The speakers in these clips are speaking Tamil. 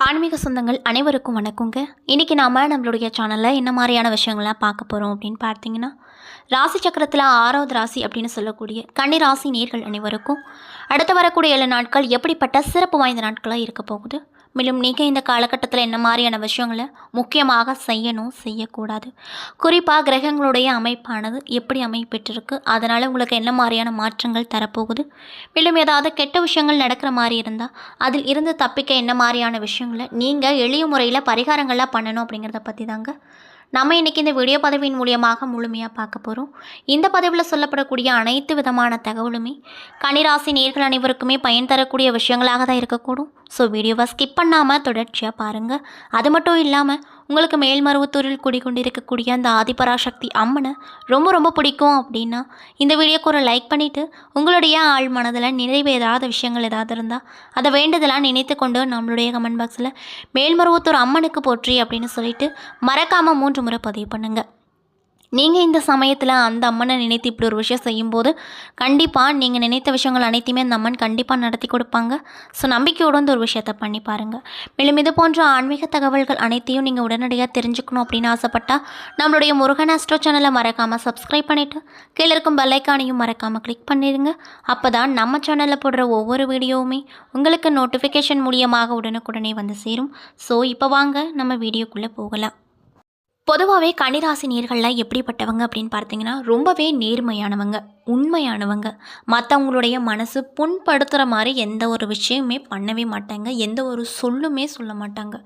ஆன்மீக சொந்தங்கள் அனைவருக்கும் வணக்கங்க. இன்றைக்கி நாம் நம்மளுடைய சேனலில் என்ன மாதிரியான விஷயங்கள்லாம் பார்க்க போகிறோம் அப்படின்னு பார்த்தீங்கன்னா ராசி சக்கரத்தில் ஆறாவது ராசி அப்படின்னு சொல்லக்கூடிய கன்னி ராசி நேர்கள் அனைவருக்கும் அடுத்து வரக்கூடிய ஏழு நாட்கள் எப்படிப்பட்ட சிறப்பு வாய்ந்த நாட்களாக இருக்க போகுது? மேலும் நீங்கள் இந்த காலகட்டத்தில் என்ன மாதிரியான விஷயங்களை முக்கியமாக செய்யணும் செய்யக்கூடாது. குறிப்பாக கிரகங்களுடைய அமைப்பானது எப்படி அமைப்பெற்றிருக்கு அதனால் உங்களுக்கு என்ன மாதிரியான மாற்றங்கள் தரப்போகுது? மேலும் ஏதாவது கெட்ட விஷயங்கள் நடக்கிற மாதிரி இருந்தால் அதில் இருந்து தப்பிக்க என்ன மாதிரியான விஷயங்களை நீங்கள் எளிய முறையில் பரிகாரங்களாக பண்ணணும் அப்படிங்கிறத பற்றி தாங்க நம்ம இன்றைக்கி இந்த வீடியோ பதவியின் மூலியமாக முழுமையாக பார்க்க போகிறோம் இந்த பதவியில் சொல்லப்படக்கூடிய அனைத்து விதமான தகவலுமே கனிராசி நேர்கள் அனைவருக்குமே பயன் தரக்கூடிய விஷயங்களாக தான் இருக்கக்கூடும். ஸோ வீடியோவை ஸ்கிப் பண்ணாமல் தொடர்ச்சியாக பாருங்கள் அது மட்டும் இல்லாமல் உங்களுக்கு மேல்மருவத்தூரில் குடிக்கொண்டிருக்கக்கூடிய அந்த ஆதிபராசக்தி அம்மனை ரொம்ப ரொம்ப பிடிக்கும் அப்படின்னா இந்த வீடியோக்கு ஒரு லைக் பண்ணிவிட்டு உங்களுடைய ஆள் மனதில் நிறைவேறாத விஷயங்கள் ஏதாவது இருந்தால் அதை வேண்டுதலாக நினைத்து கொண்டு நம்மளுடைய கமெண்ட் பாக்ஸில் மேல்மருவத்தூர் அம்மனுக்கு போற்றி அப்படின்னு சொல்லிட்டு மறக்காமல் மூன்று முறை பதிவு பண்ணுங்கள் நீங்கள் இந்த சமயத்தில் அந்த அம்மனை நினைத்து இப்படி ஒரு விஷயம் செய்யும்போது கண்டிப்பாக நீங்கள் நினைத்த விஷயங்கள் அனைத்தையுமே அந்த அம்மன் கண்டிப்பாக நடத்தி கொடுப்பாங்க. ஸோ நம்பிக்கையோடு வந்து ஒரு விஷயத்தை பண்ணி பாருங்கள் மேலும் இது போன்ற ஆன்மீக தகவல்கள் அனைத்தையும் நீங்கள் உடனடியாக தெரிஞ்சுக்கணும் அப்படின்னு ஆசைப்பட்டால் நம்மளுடைய முருகன் ஆஸ்ட்ரோ சேனலை மறக்காமல் சப்ஸ்கிரைப் பண்ணிவிட்டு கீழே இருக்கும் பெல்லைக்கானையும் மறக்காமல் கிளிக் பண்ணிடுங்க. அப்போ தான் நம்ம சேனலில் போடுற ஒவ்வொரு வீடியோவுமே உங்களுக்கு நோட்டிஃபிகேஷன் மூலியமாக உடனுக்குடனே வந்து சேரும். ஸோ இப்போ வாங்க நம்ம வீடியோக்குள்ளே போகலாம். பொதுவாகவே கன்னிராசி நேர்களில் எப்படிப்பட்டவங்க அப்படின்னு பார்த்தீங்கன்னா ரொம்பவே நேர்மையானவங்க. உண்மையானவங்க. மற்றவங்களுடைய மனசு புண்படுத்துகிற மாதிரி எந்த ஒரு விஷயமே பண்ணவே மாட்டாங்க. எந்த ஒரு சொல்லுமே சொல்ல மாட்டாங்க.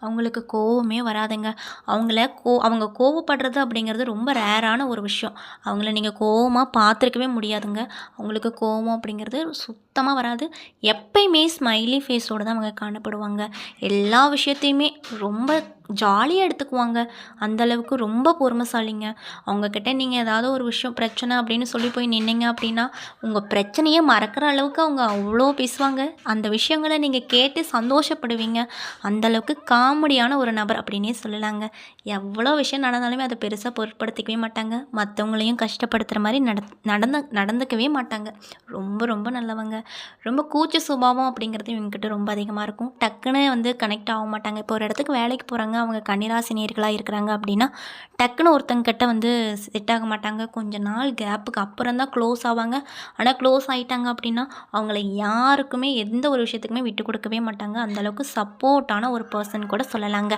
அவங்களுக்கு கோவமே வராதுங்க. அவங்கள கோ அவங்க கோவப்படுறது அப்படிங்கிறது ரொம்ப ரேரான ஒரு விஷயம். அவங்கள நீங்கள் கோவமாக பார்த்துருக்கவே முடியாதுங்க. அவங்களுக்கு கோவம் அப்படிங்கிறது சுத்தமாக வராது. எப்பயுமே ஸ்மைலி ஃபேஸோடு தான் அவங்க காணப்படுவாங்க. எல்லா விஷயத்தையுமே ரொம்ப ஜாலியாக எடுத்துக்குவாங்க. அந்தளவுக்கு ரொம்ப பொறுமைசாலிங்க. அவங்கக்கிட்ட நீங்கள் ஏதாவது ஒரு விஷயம் பிரச்சனை அப்படின்னு சொல்லி போய் நின்னீங்க அப்படின்னா உங்கள் பிரச்சனையே மறக்கிற அளவுக்கு அவங்க அவ்வளோ பேசுவாங்க. அந்த விஷயங்களை நீங்கள் கேட்டு சந்தோஷப்படுவீங்க. அந்தளவுக்கு காமெடியான ஒரு நபர் அப்படின்னே சொல்லலாங்க. எவ்வளோ விஷயம் நடந்தாலுமே அதை பெருசாக பொருட்படுத்திக்கவே மாட்டாங்க. மற்றவங்களையும் கஷ்டப்படுத்துகிற மாதிரி நட நடந்து நடந்துக்கவே மாட்டாங்க. ரொம்ப ரொம்ப நல்லவங்க. ரொம்ப கூச்ச சுபாவம் அப்படிங்கிறது இவங்ககிட்ட ரொம்ப அதிகமாக இருக்கும். டக்குன்னு வந்து கனெக்ட் ஆக மாட்டாங்க. இப்போ ஒரு இடத்துக்கு வேலைக்கு போகிறாங்க அவங்க கன்னிராசினியர்களாக இருக்கிறாங்க அப்படின்னா டக்குன்னு ஒருத்தங்கிட்ட வந்து செட் ஆக மாட்டாங்க. கொஞ்ச நாள் கேப்புக்கு அப்புறம் தான் க்ளோஸ் ஆவாங்க. ஆனால் க்ளோஸ் ஆகிட்டாங்க அப்படின்னா அவங்கள யாருக்குமே எந்த ஒரு விஷயத்துக்குமே விட்டு கொடுக்கவே மாட்டாங்க. அந்தளவுக்கு சப்போர்ட்டான ஒரு பர்சன் கூட சொல்லலாங்க.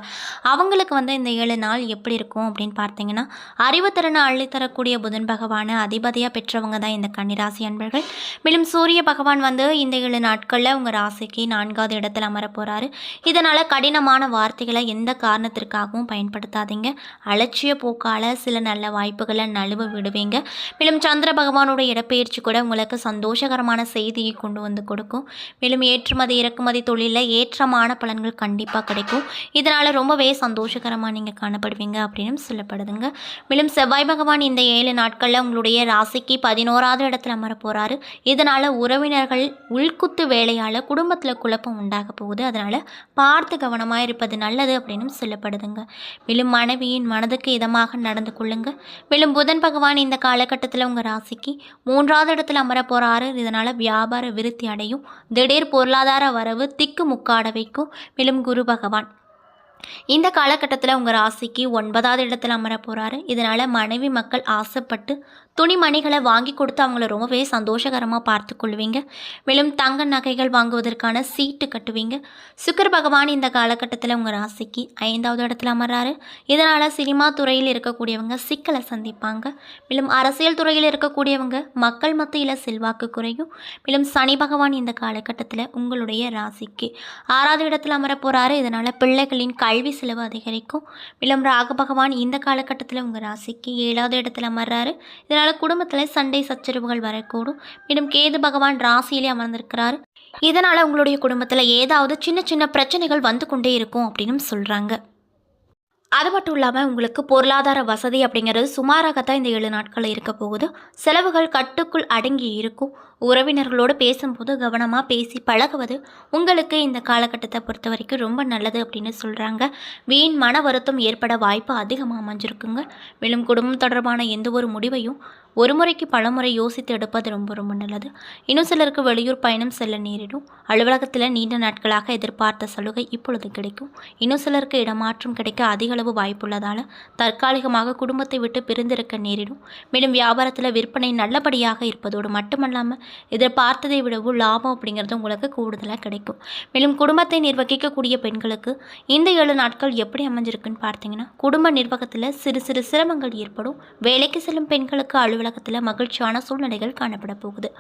அவங்களுக்கு வந்து இந்த ஏழு நாள் எப்படி இருக்கும் அப்படின்னு பார்த்தீங்கன்னா அறிவுத்திறனை அள்ளித்தரக்கூடிய புதன் பகவானை அதிபதியாக பெற்றவங்க தான் இந்த கன்னிராசி அன்பர்கள். மேலும் சூரிய பகவான் வந்து இந்த ஏழு நாட்களில் உங்கள் ராசிக்கு நான்காவது இடத்துல அமர போகிறாரு இதனால் கடினமான வார்த்தைகளை எந்த காரணத்திற்காகவும் பயன்படுத்தாதீங்க. அலட்சிய போக்கால் சில நல்ல வாய்ப்புகளை நழுவ விடுவீங்க. மேலும் சந்திர பகவானோட இடப்பெயர்ச்சி கூட உங்களுக்கு சந்தோஷகரமான செய்தியை கொண்டு வந்து கொடுக்கும். மேலும் ஏற்றுமதி இறக்குமதி தொழிலில் ஏற்றமான பலன்கள் கண்டிப்பாக கிடைக்கும். இதனால் ரொம்பவே சந்தோஷகரமாக நீங்கள் காணப்படுவீங்க அப்படின்னு சொல்லப்படுதுங்க. மேலும் செவ்வாய் பகவான் இந்த ஏழு நாட்களில் உங்களுடைய ராசிக்கு பதினோராவது இடத்துல அமர போகிறாரு இதனால் உறவினர்கள் உள்குத்து வேலையால் குடும்பத்தில் குழப்பம் உண்டாக போகுது. அதனால் பார்த்து கவனமாக இருப்பது நல்லது அப்படின்னு சொல்லப்படுதுங்க. மேலும் மனைவியின் மனதுக்கு இதமாக நடந்து கொள்ளுங்க. மேலும் புதன் பகவான் இந்த காலகட்டத்தில் உங்கள் ராசிக்கு மூன்றாவது இடத்துல அமர போகிறாரு இதனால் வியாபார விருத்தி அடையும். திடீர் பொருளாதார வரவு திக்கு முக்காட வைக்கும். மேலும் குரு பகவான். இந்த காலகட்டத்தில் உங்கள் ராசிக்கு ஒன்பதாவது இடத்துல அமர போகிறாரு இதனால் மனைவி மக்கள் ஆசைப்பட்டு துணிமணிகளை வாங்கி கொடுத்து அவங்கள ரொம்பவே சந்தோஷகரமாக பார்த்து கொள்வீங்க. மேலும் தங்க நகைகள் வாங்குவதற்கான சீட்டு கட்டுவீங்க. சுக்கர் பகவான் இந்த காலகட்டத்தில் உங்கள் ராசிக்கு ஐந்தாவது இடத்துல அமர்றாரு. இதனால் சினிமா துறையில் இருக்கக்கூடியவங்க சிக்கலை சந்திப்பாங்க. மேலும் அரசியல் துறையில் இருக்கக்கூடியவங்க மக்கள் மத்தியில் செல்வாக்கு குறையும். மேலும் சனி பகவான் இந்த காலகட்டத்தில் உங்களுடைய ராசிக்கு ஆறாவது இடத்துல அமர போகிறாரு இதனால் பிள்ளைகளின் கல்வி செலவு அதிகரிக்கும். மேலும் ராக பகவான் இந்த காலகட்டத்தில் உங்கள் ராசிக்கு ஏழாவது இடத்துல அமர்றாரு. இதனால் குடும்பத்தில் சண்டை சச்சரவுகள் வரக்கூடும். மேலும் கேது பகவான் ராசியிலே அமர்ந்திருக்கிறார். இதனால் உங்களுடைய குடும்பத்தில் ஏதாவது சின்ன சின்ன பிரச்சனைகள் வந்து கொண்டே இருக்கும் அப்படின்னு சொல்கிறாங்க அது மட்டும் இல்லாமல் உங்களுக்கு பொருளாதார வசதி அப்படிங்கிறது சுமாராகத்தான் இந்த ஏழு நாட்களில் இருக்க போகுது. செலவுகள் கட்டுக்குள் அடங்கி இருக்கும். உறவினர்களோடு பேசும்போது கவனமாக பேசி பழகுவது உங்களுக்கு இந்த காலகட்டத்தை பொறுத்த வரைக்கும் ரொம்ப நல்லது அப்படின்னு சொல்கிறாங்க வீண் மன வருத்தம் ஏற்பட வாய்ப்பு அதிகமாக அமைஞ்சிருக்குங்க. மேலும் குடும்பம் தொடர்பான எந்த ஒரு முடிவையும் ஒரு முறைக்கு பலமுறை யோசித்து எடுப்பது ரொம்ப ரொம்ப நல்லது. இன்னும் சிலருக்கு வெளியூர் பயணம் செல்ல நேரிடும். அலுவலகத்தில் நீண்ட நாட்களாக எதிர்பார்த்த சலுகை இப்பொழுது கிடைக்கும். இன்னும் சிலருக்கு இடமாற்றம் கிடைக்க அதிகளவு வாய்ப்புள்ளதால் தற்காலிகமாக குடும்பத்தை விட்டு பிரிந்திருக்க நேரிடும். மேலும் வியாபாரத்தில் விற்பனை நல்லபடியாக இருப்பதோடு மட்டுமல்லாமல் எதிர்பார்த்ததை விடவும் லாபம் அப்படிங்கிறது உங்களுக்கு கூடுதலாக கிடைக்கும். மேலும் குடும்பத்தை நிர்வகிக்கக்கூடிய பெண்களுக்கு இந்த ஏழு நாட்கள் எப்படி அமைஞ்சிருக்குன்னு பார்த்தீங்கன்னா குடும்ப நிர்வாகத்தில் சிறு சிறு சிரமங்கள் ஏற்படும். வேலைக்கு செல்லும் பெண்களுக்கு அலுவலகத்தில் மகிழ்ச்சியான சூழ்நிலைகள் காணப்பட போகுது.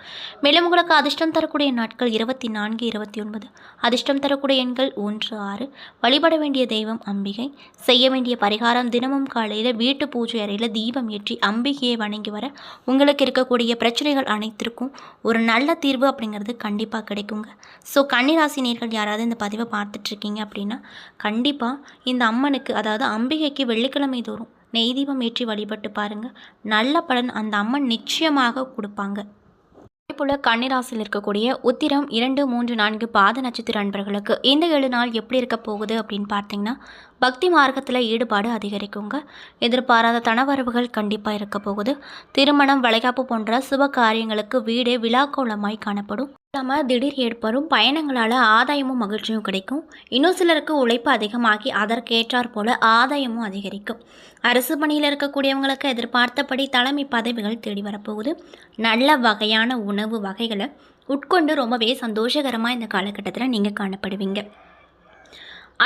மேலும் உங்களுக்கு அதிர்ஷ்டம் தரக்கூடிய நாட்கள் இருபத்தி நான்கு இருபத்தி ஒன்பது. அதிர்ஷ்டம் தரக்கூடிய எண்கள் ஒன்று ஆறு. வழிபட வேண்டிய தெய்வம் அம்பிகை. செய்ய வேண்டிய பரிகாரம் தினமும் காலையில் வீட்டு பூஜை அறையில் தீபம் ஏற்றி அம்பிகையை வணங்கி வர உங்களுக்கு இருக்கக்கூடிய பிரச்சனைகள் அனைத்திற்கும் ஒரு நல்ல தீர்வு அப்படிங்கிறது கண்டிப்பாக கிடைக்குங்க. ஸோ கன்னிராசி நேர்கள் யாராவது இந்த பதிவை பார்த்துட்ருக்கீங்க அப்படின்னா கண்டிப்பாக இந்த அம்மனுக்கு அதாவது அம்பிகைக்கு வெள்ளிக்கிழமை தோறும் நெய் தீபம் ஏற்றி வழிபட்டு பாருங்க. நல்ல பலன் அந்த அம்மன் நிச்சயமாக கொடுப்பாங்க. போல கன்னிராசியில் இருக்கக்கூடிய உத்திரம் இரண்டு மூன்று நான்கு பாத நட்சத்திர அன்பர்களுக்கு இந்த ஏழு நாள் எப்படி இருக்க போகுது அப்படின்னு பார்த்தீங்கன்னா பக்தி மார்க்கத்தில் ஈடுபாடு அதிகரிக்குங்க. எதிர்பாராத தனவரவுகள் கண்டிப்பாக இருக்க போகுது. திருமணம் வளைகாப்பு போன்ற சுப காரியங்களுக்கு வீடு விழாக்கோலமாய் காணப்படும். இல்லாமல் திடீர் ஏற்படும் பயணங்களால் ஆதாயமும் மகிழ்ச்சியும் கிடைக்கும். இன்னும் சிலருக்கு உழைப்பு அதிகமாகி அதற்கேற்றாற் போல ஆதாயமும் அதிகரிக்கும். அரசு பணியில் இருக்கக்கூடியவங்களுக்கு எதிர்பார்த்தபடி தலைமை பதவிகள் தேடி வரப்போகுது. நல்ல வகையான உணவு வகைகளை உட்கொண்டு ரொம்பவே சந்தோஷகரமாக இந்த காலகட்டத்தில் நீங்கள் காணப்படுவீங்க.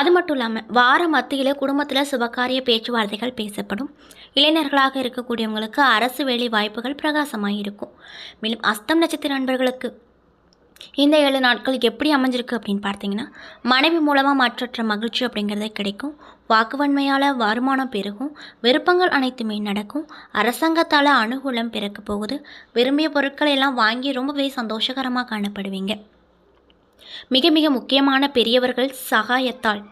அது மட்டும் இல்லாமல் வார மத்தியில் குடும்பத்தில் சுபகாரிய பேச்சுவார்த்தைகள் பேசப்படும். இளைஞர்களாக இருக்கக்கூடியவங்களுக்கு அரசு வேலை வாய்ப்புகள் பிரகாசமாக இருக்கும் மேலும் அஸ்தம் நட்சத்திர நண்பர்களுக்கு இந்த ஏழு நாட்கள் எப்படி அமைஞ்சிருக்கு அப்படின்னு பார்த்தீங்கன்னா மனைவி மூலமாக மாற்றற்ற மகிழ்ச்சி அப்படிங்கிறதே கிடைக்கும். வாக்குவன்மையால் வருமானம் பெருகும். விருப்பங்கள் அனைத்துமே நடக்கும். அரசாங்கத்தால் அனுகூலம் பிறக்க போகுது. விரும்பிய பொருட்களை எல்லாம் வாங்கி ரொம்பவே சந்தோஷகரமாக காணப்படுவீங்க. மிக மிக முக்கியமான பெரியவர்கள் சகாயத்தால்.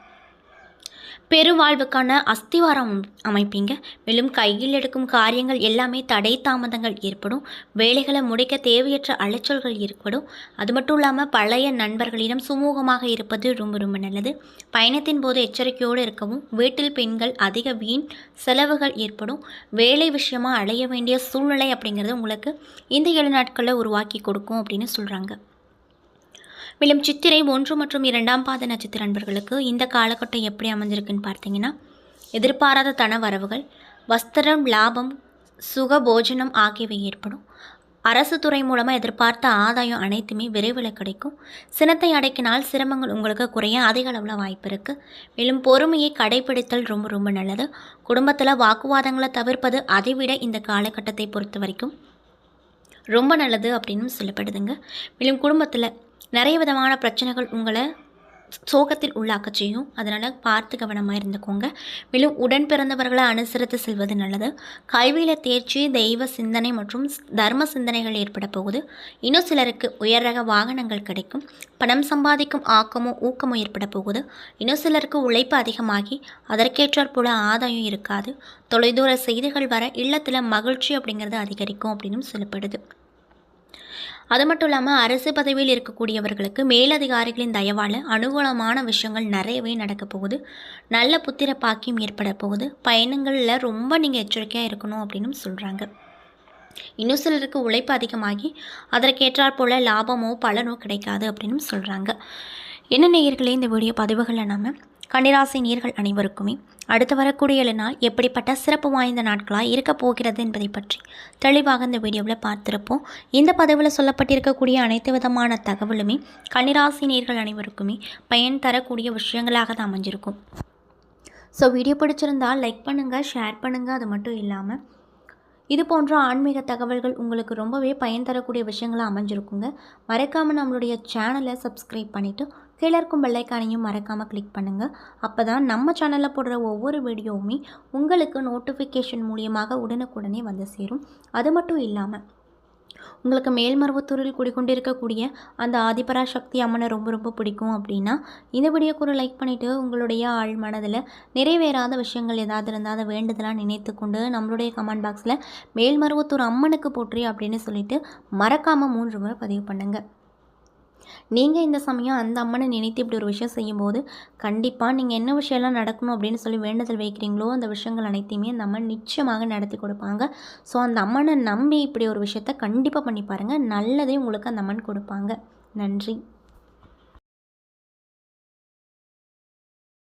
பெருவாழ்வுக்கான அஸ்திவாரம் அமைப்பீங்க. மேலும் கையில் எடுக்கும் காரியங்கள் எல்லாமே தடை தாமதங்கள் ஏற்படும். வேலைகளை முடிக்க தேவையற்ற அலைச்சல்கள் ஏற்படும். அது மட்டும் இல்லாமல் பழைய நண்பர்களிடம் சுமூகமாக இருப்பது ரொம்ப ரொம்ப நல்லது. பயணத்தின் போது எச்சரிக்கையோடு இருக்கவும் வீட்டில் பெண்கள் அதிக வீண் செலவுகள் ஏற்படும். வேலை விஷயமாக அடைய வேண்டிய சூழ்நிலை அப்படிங்கிறது உங்களுக்கு இந்த ஏழு நாட்களில் உருவாக்கி கொடுக்கும் அப்படின்னு சொல்கிறாங்க மேலும் சித்திரை ஒன்று மற்றும் இரண்டாம் பாத நட்சத்திர அன்பர்களுக்கு இந்த காலகட்டம் எப்படி அமைஞ்சிருக்குன்னு பார்த்தீங்கன்னா எதிர்பாராத தன வரவுகள் வஸ்திரம் லாபம் சுக போஜனம் ஆகியவை ஏற்படும். அரசு துறை மூலமாக எதிர்பார்த்த ஆதாயம் அனைத்துமே விரைவில் கிடைக்கும். சினத்தை அடக்கினால் சிரமங்கள் உங்களுக்கு குறைய அதிக அளவில் வாய்ப்பு இருக்குது மேலும் பொறுமையை கடைபிடித்தல் ரொம்ப ரொம்ப நல்லது. குடும்பத்தில் வாக்குவாதங்களை தவிர்ப்பது அதைவிட இந்த காலகட்டத்தை பொறுத்த வரைக்கும் ரொம்ப நல்லது அப்படின்னு சொல்லப்படுதுங்க. மேலும் குடும்பத்தில் நிறைய விதமான பிரச்சனைகள் உங்களை சோகத்தில் உள்ளாக்க செய்யும். அதனால் பார்த்து கவனமாக இருந்துக்கோங்க. மேலும் உடன் பிறந்தவர்களை அனுசரித்து செல்வது நல்லது. கல்வியில் தேர்ச்சி தெய்வ சிந்தனை மற்றும் தர்ம சிந்தனைகள் ஏற்பட போகுது. இன்னும் சிலருக்கு உயர் ரக வாகனங்கள் கிடைக்கும். பணம் சம்பாதிக்கும் ஆக்கமோ ஊக்கமோ ஏற்பட போகுது. இன்னும் சிலருக்கு உழைப்பு அதிகமாகி அதற்கேற்றாற் போல ஆதாயம் இருக்காது. தொலைதூர செய்திகள் வர இல்லத்தில் மகிழ்ச்சி அப்படிங்கிறது அதிகரிக்கும் அப்படின்னு சொல்லப்படுது. அது மட்டும் இல்லாமல் அரசு பதவியில் இருக்கக்கூடியவர்களுக்கு மேலதிகாரிகளின் தயவால் அனுகூலமான விஷயங்கள் நிறையவே நடக்க போகுது. நல்ல புத்திர பாக்கியம் ஏற்பட போகுது. பயணங்களில் ரொம்ப நீங்கள் எச்சரிக்கையாக இருக்கணும் அப்படின்னு சொல்கிறாங்க இன்னும் சிலருக்கு உழைப்பு அதிகமாகி அதற்கேற்றாற் போல் லாபமோ பலனோ கிடைக்காது அப்படின்னு சொல்கிறாங்க என்ன நேயர்களே இந்த வீடியோ பதிவுகளில் நம்ம கன்னிராசி நீர்கள் அனைவருக்குமே. அடுத்து வரக்கூடிய நாள் எப்படிப்பட்ட சிறப்பு வாய்ந்த நாட்களாக இருக்க போகிறது என்பதை பற்றி தெளிவாக இந்த வீடியோவில் பார்த்துருப்போம். இந்த பதிவில் சொல்லப்பட்டிருக்கக்கூடிய அனைத்து விதமான தகவலுமே கன்னிராசி நீர்கள் அனைவருக்குமே பயன் தரக்கூடிய விஷயங்களாக தான் அமைஞ்சிருக்கும். ஸோ வீடியோ பிடிச்சிருந்தால் லைக் பண்ணுங்கள் ஷேர் பண்ணுங்கள் அது மட்டும் இல்லாமல் இது போன்ற ஆன்மீக தகவல்கள் உங்களுக்கு ரொம்பவே பயன் தரக்கூடிய விஷயங்களாக அமைஞ்சிருக்குங்க. மறக்காமல் நம்மளுடைய சேனலை சப்ஸ்கிரைப் பண்ணிவிட்டு கீழே இருக்கும் பெல்லைக்கானையும் மறக்காமல் கிளிக் பண்ணுங்கள் அப்போ தான் நம்ம சேனலில் போடுற ஒவ்வொரு வீடியோவுமே உங்களுக்கு நோட்டிஃபிகேஷன் மூலியமாக உடனுக்குடனே வந்து சேரும். அது மட்டும் இல்லாமல் உங்களுக்கு மேல்மருவத்தூரில் குடிக்கொண்டிருக்கக்கூடிய அந்த ஆதிபராசக்தி அம்மனை ரொம்ப ரொம்ப பிடிக்கும் அப்படின்னா இந்த வீடியோ கூட லைக் பண்ணிவிட்டு உங்களுடைய ஆள் மனதில் நிறைவேறாத விஷயங்கள் ஏதாவது இருந்தால் அதை வேண்டுதலாக நினைத்து கொண்டு நம்மளுடைய கமெண்ட் பாக்ஸில் மேல்மருவத்தூர் அம்மனுக்கு போற்றி அப்படின்னு சொல்லிட்டு மறக்காமல் மூன்று முறை பதிவு பண்ணுங்கள் நீங்கள் இந்த சமயம் அந்த அம்மனை நினைத்து இப்படி ஒரு விஷயம் செய்யும்போது கண்டிப்பாக நீங்கள் என்ன விஷயம்லாம் நடக்கணும் அப்படின்னு சொல்லி வேண்டுதல் வைக்கிறீங்களோ அந்த விஷயங்கள் அனைத்தையுமே அந்த அம்மன் நிச்சயமாக நடத்தி கொடுப்பாங்க. ஸோ அந்த அம்மனை நம்பி இப்படி ஒரு விஷயத்த கண்டிப்பாக பண்ணி பாருங்கள் நல்லதே உங்களுக்கு அந்த அம்மன் கொடுப்பாங்க. நன்றி.